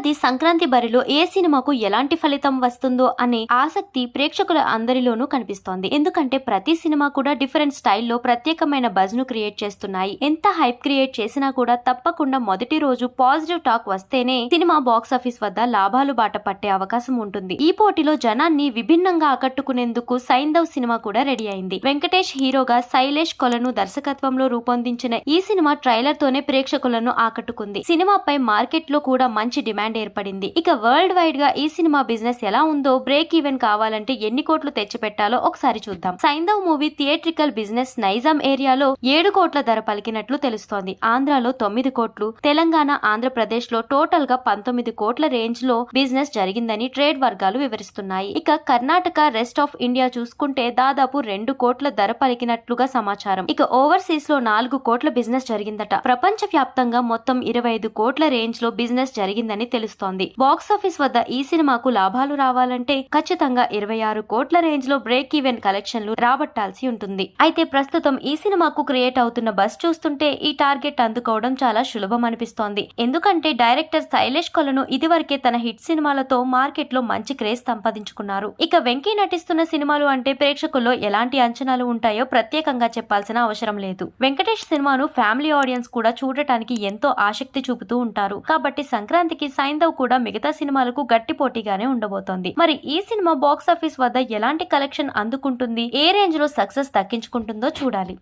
ఏడాది సంక్రాంతి బరిలో ఏ సినిమాకు ఎలాంటి ఫలితం వస్తుందో అనే ఆసక్తి ప్రేక్షకుల అందరిలోనూ కనిపిస్తోంది. ఎందుకంటే ప్రతి సినిమా కూడా డిఫరెంట్ స్టైల్లో ప్రత్యేకమైన బజ్ను క్రియేట్ చేస్తున్నాయి. ఎంత హైప్ క్రియేట్ చేసినా కూడా తప్పకుండా మొదటి రోజు పాజిటివ్ టాక్ వస్తేనే సినిమా బాక్స్ ఆఫీస్ వద్ద లాభాలు బాట పట్టే అవకాశం ఉంటుంది. ఈ పోటీలో జనాన్ని విభిన్నంగా ఆకట్టుకునేందుకు సైందవ్ సినిమా కూడా రెడీ అయింది. వెంకటేష్ హీరోగా శైలేష్ కొలను దర్శకత్వంలో రూపొందించిన ఈ సినిమా ట్రైలర్ తోనే ప్రేక్షకులను ఆకట్టుకుంది. సినిమాపై మార్కెట్లో కూడా మంచి డిమాండ్ ఏర్పడింది. ఇక వరల్డ్ వైడ్గా ఈ సినిమా బిజినెస్ ఎలా ఉందో బ్రేక్ ఈవెన్ కావాలంటే ఎన్ని కోట్లు తెచ్చిపెట్టాలో ఒకసారి చూద్దాం. Saindhav movie theatrical business Nizam ఏరియాలో ఏడు కోట్ల ధర పలికినట్లు తెలుస్తోంది. ఆంధ్రాలో తొమ్మిది కోట్లు తెలంగాణ ఆంధ్రప్రదేశ్లో టోటల్గా పంతొమ్మిది కోట్ల రేంజ్లో బిజినెస్ జరిగిందని ట్రేడ్ వర్గాలు వివరిస్తున్నాయి. ఇక కర్ణాటక రెస్ట్ ఆఫ్ ఇండియా చూసుకుంటే దాదాపు రెండు కోట్ల ధర పలికినట్లుగా సమాచారం. ఇక ఓవర్సీస్లో నాలుగు కోట్ల బిజినెస్ జరిగిందట. ప్రపంచ వ్యాప్తంగా మొత్తం ఇరవై ఐదు కోట్ల రేంజ్లో బిజినెస్ జరిగిందని తెలుస్తోంది. బాక్స్ ఆఫీస్ వద్ద ఈ సినిమాకు లాభాలు రావాలంటే ఖచ్చితంగా ఇరవై ఆరు కోట్ల రేంజ్లో బ్రేక్ ఈవెన్ కలెక్షన్లు రాబట్టాల్సి ఉంటుంది. అయితే ప్రస్తుతం ఈ సినిమాకు క్రియేట్ అవుతున్న బస్ చూస్తుంటే ఈ టార్గెట్ అందుకోవడం చాలా సులభం అనిపిస్తోంది. ఎందుకంటే డైరెక్టర్ శైలేష్ కొలను ఇదివరకే తన హిట్ సినిమాలతో మార్కెట్లో మంచి క్రేజ్ సంపాదించుకున్నారు. ఇక వెంకీ నటిస్తున్న సినిమాలు అంటే ప్రేక్షకుల్లో ఎలాంటి అంచనాలు ఉంటాయో ప్రత్యేకంగా చెప్పాల్సిన అవసరం లేదు. వెంకటేష్ సినిమాను ఫ్యామిలీ ఆడియన్స్ కూడా చూడటానికి ఎంతో ఆసక్తి చూపుతూ ఉంటారు. కాబట్టి సంక్రాంతికి సైంధవ్ కూడా మిగతా సినిమాలకు గట్టి పోటీగానే ఉండబోతోంది. మరి ఈ సినిమా బాక్స్ ఆఫీస్ వద్ద ఎలాంటి కలెక్షన్ అందుకుంటుంది? ఏ రేంజ్లో సక్సెస్ దక్కించుకుంటుందో చూడాలి.